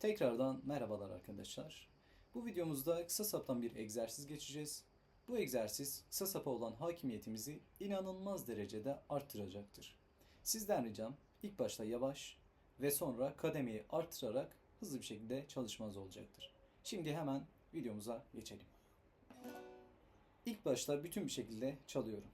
Tekrardan merhabalar arkadaşlar. Bu videomuzda kısa saptan bir egzersiz geçeceğiz. Bu egzersiz kısa sapa olan hakimiyetimizi inanılmaz derecede arttıracaktır. Sizden ricam ilk başta yavaş ve sonra kademeyi arttırarak hızlı bir şekilde çalışmanız olacaktır. Şimdi hemen videomuza geçelim. İlk başta bütün bir şekilde çalıyorum.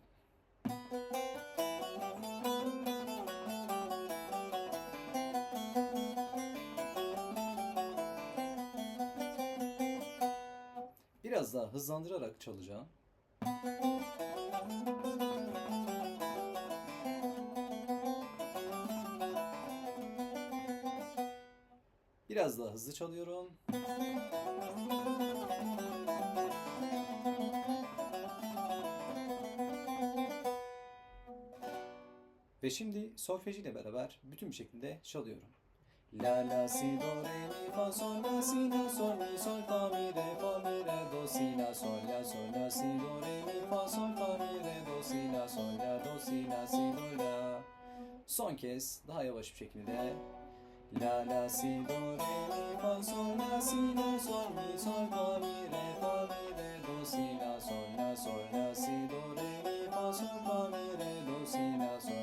Biraz daha hızlandırarak çalacağım. Biraz daha hızlı çalıyorum. Ve şimdi solfej ile beraber bütün bir şekilde çalıyorum. La la si do re mi fa sol la si la sol mi sol fa mi re fa mi re do si la sol la sol la si do re mi fa sol fa mi re do si la sol la do si la si do la. Son kez daha yavaş bir şekilde. La la si do re mi fa sol la si la sol mi sol fa mi re fa mi re do si la sol la sol la si do re mi fa sol fa mi re do si la sol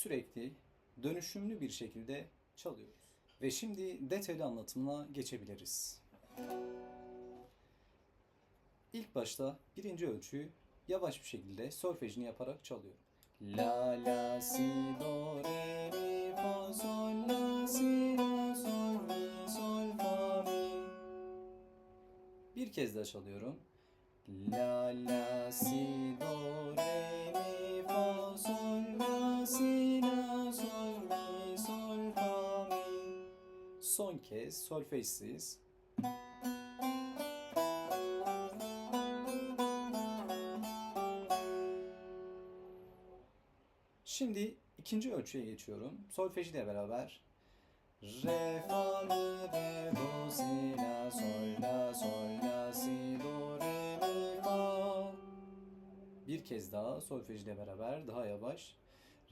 sürekli dönüşümlü bir şekilde çalıyoruz. Ve şimdi detaylı anlatımına geçebiliriz. İlk başta birinci ölçüyü yavaş bir şekilde solfejini yaparak çalıyorum. La la si do re mi fa sol la si la sol mi sol fa mi. Bir kez daha çalıyorum. La la si do re Son kez solfejsiz. Şimdi ikinci ölçüye geçiyorum. Solfeji ile beraber. Re, fa, mi, re, do, si, la, sol, la, sol, la, si, do, re, mi, fa. Bir kez daha solfej ile beraber daha yavaş.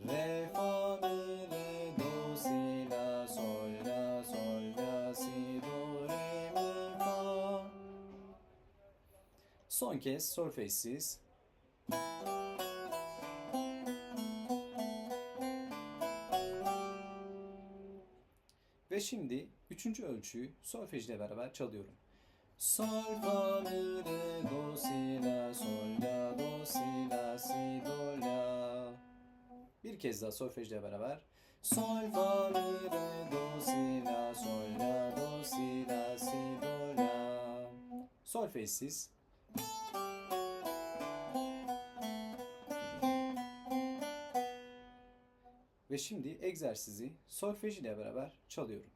Re, fa, mi, re, Son kez solfejsiz. Ve şimdi üçüncü ölçüyü solfej ile beraber çalıyorum. Sol, fa, mi, re, do, si, la, sol, la, do, si, la, si, do, la. Bir kez daha solfej ile beraber. Sol, fa, mi, re, do, si, la, sol, la, do, si, la, si, do, la. Solfejsiz. Ve şimdi egzersizi solfej ile beraber çalıyorum.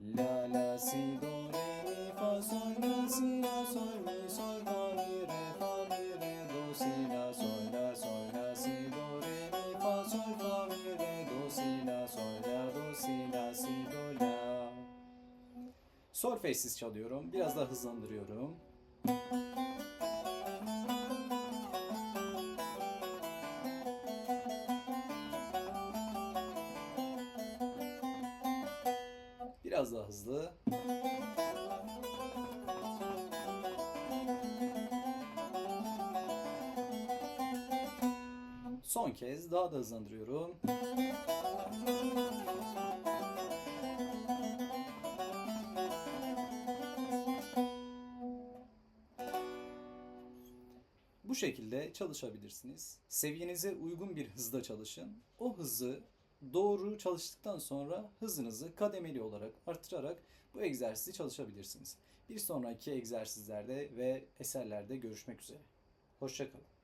La la si do re mi fa sol la si la sol mi sol fa mi re fa mi re do si la sol la sol la si do re mi fa sol fa mi re do si la sol la do si la si do la. Solfejsiz çalıyorum. Biraz daha hızlandırıyorum. Biraz daha hızlı. Son kez daha da hızlandırıyorum. Bu şekilde çalışabilirsiniz. Seviyenize uygun bir hızda çalışın. O hızı doğru çalıştıktan sonra hızınızı kademeli olarak artırarak bu egzersizi çalışabilirsiniz. Bir sonraki egzersizlerde ve eserlerde görüşmek üzere. Hoşçakalın.